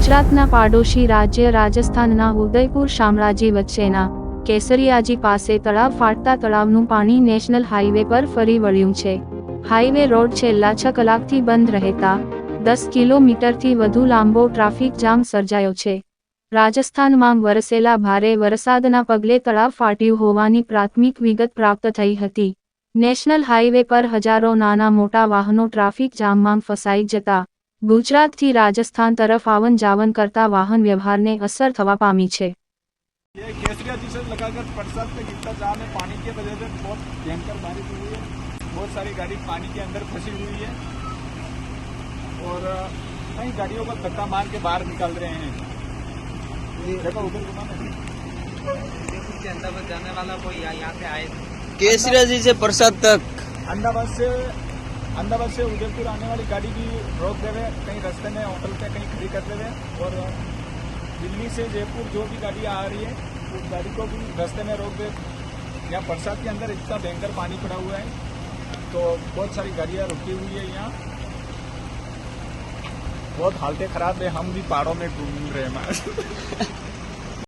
ગુજરાતના પાડોશી રાજ્ય રાજસ્થાનના ઉદયપુર શામળાજી વચ્ચેના કેસરિયાજી પાસે તળાવ ફાટતા તળાવનું પાણી નેશનલ હાઈવે પર ફરી વળ્યું છે. હાઈવે રોડ છેલ્લા છ કલાકથી બંધ રહેતા દસ કિલોમીટરથી વધુ લાંબો ટ્રાફિક જામ સર્જાયો છે. રાજસ્થાનમાં વરસેલા ભારે વરસાદના પગલે તળાવ ફાટ્યું હોવાની પ્રાથમિક વિગત પ્રાપ્ત થઈ હતી. નેશનલ હાઈવે પર હજારો નાના મોટા વાહનો ટ્રાફિક જામમાં ફસાઈ જતા ગુજરાતથી રાજસ્થાન તરફ આવન જાવન કરતા વાહન વ્યવહારને અસર થવા પામી છે ये केसरिया जी से लगाकर बरसात में गिरता जाम है पानी की वजह से बहुत भयंकर बारिश हुई है बहुत सारी गाड़ी पानी के अंदर फंसी हुई है और अ, कई गाड़ियों को धक्का मार के बाहर निकाल रहे हैं देखो उधर घुमाना उदयपुर से अहमदाबाद जाने वाला कोई यहाँ यहाँ से आए थे केसरिया जी से प्रसाद तक अहमदाबाद से अहमदाबाद से उदयपुर आने वाली गाड़ी भी रोक देवे कहीं रास्ते में होटल पे कहीं खड़ी कर देवे और दिल्ली से जयपुर जो भी गाड़ी आ रही है, उस गाड़ी को भी रास्ते में रोक दे। यहाँ बरसात के अंदर इतना भयंकर पानी पड़ा हुआ है तो बहुत सारी गाड़ियाँ रुकी हुई है यहाँ। बहुत हालतें खराब है, हम भी पहाड़ों में घूम रहे हैं।